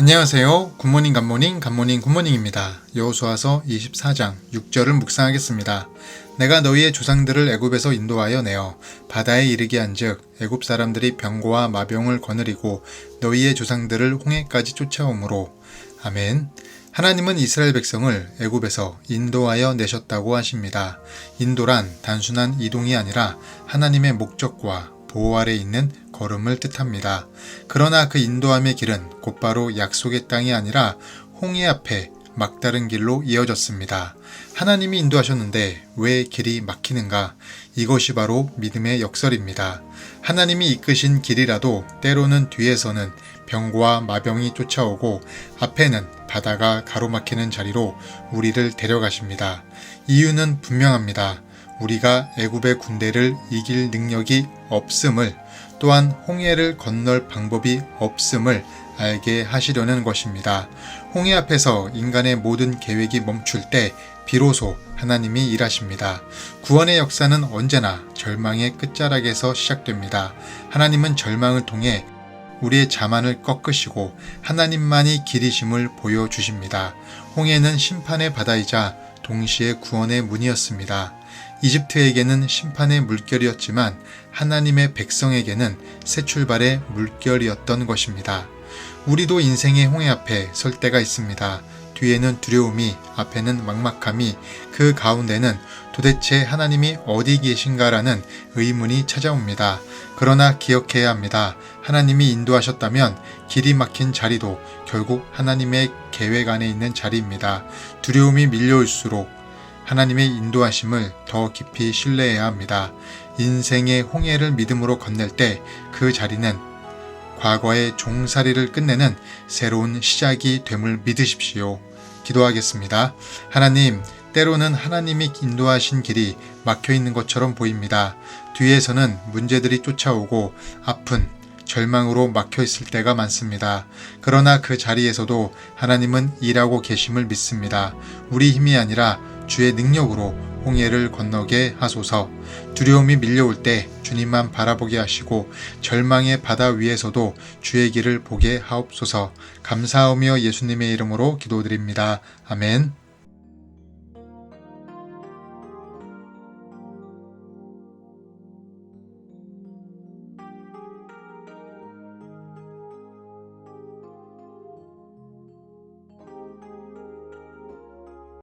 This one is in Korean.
안녕하세요. 굿모닝 갓모닝 갓모닝 굿모닝입니다. 여호수아서 24장 6절을 묵상하겠습니다. 내가 너희의 조상들을 애굽에서 인도하여 내어 바다에 이르게 한즉 애굽 사람들이 병고와 마병을 거느리고 너희의 조상들을 홍해까지 쫓아오므로 아멘. 하나님은 이스라엘 백성을 애굽에서 인도하여 내셨다고 하십니다. 인도란 단순한 이동이 아니라 하나님의 목적과 보호 아래 있는 걸음을 뜻합니다. 그러나 그 인도함의 길은 곧바로 약속의 땅이 아니라 홍해 앞에 막다른 길로 이어졌습니다. 하나님이 인도하셨는데 왜 길이 막히는가? 이것이 바로 믿음의 역설입니다. 하나님이 이끄신 길이라도 때로는 뒤에서는 병과 마병이 쫓아오고 앞에는 바다가 가로막히는 자리로 우리를 데려가십니다. 이유는 분명합니다. 우리가 애굽의 군대를 이길 능력이 없음을 또한 홍해를 건널 방법이 없음을 알게 하시려는 것입니다. 홍해 앞에서 인간의 모든 계획이 멈출 때 비로소 하나님이 일하십니다. 구원의 역사는 언제나 절망의 끝자락에서 시작됩니다. 하나님은 절망을 통해 우리의 자만을 꺾으시고 하나님만이 길이심을 보여주십니다. 홍해는 심판의 바다이자 동시에 구원의 문이었습니다. 이집트에게는 심판의 물결이었지만 하나님의 백성에게는 새 출발의 물결이었던 것입니다. 우리도 인생의 홍해 앞에 설 때가 있습니다. 뒤에는 두려움이, 앞에는 막막함이, 그 가운데는 도대체 하나님이 어디 계신가라는 의문이 찾아옵니다. 그러나 기억해야 합니다. 하나님이 인도하셨다면 길이 막힌 자리도 결국 하나님의 계획 안에 있는 자리입니다. 두려움이 밀려올수록 하나님의 인도하심을 더 깊이 신뢰해야 합니다. 인생의 홍해를 믿음으로 건넬 때 그 자리는 과거의 종살이를 끝내는 새로운 시작이 됨을 믿으십시오. 기도하겠습니다. 하나님, 때로는 하나님이 인도하신 길이 막혀 있는 것처럼 보입니다. 뒤에서는 문제들이 쫓아오고 아픈 절망으로 막혀 있을 때가 많습니다. 그러나 그 자리에서도 하나님은 일하고 계심을 믿습니다. 우리 힘이 아니라 주의 능력으로 홍해를 건너게 하소서. 두려움이 밀려올 때 주님만 바라보게 하시고 절망의 바다 위에서도 주의 길을 보게 하옵소서. 감사하며 예수님의 이름으로 기도드립니다. 아멘.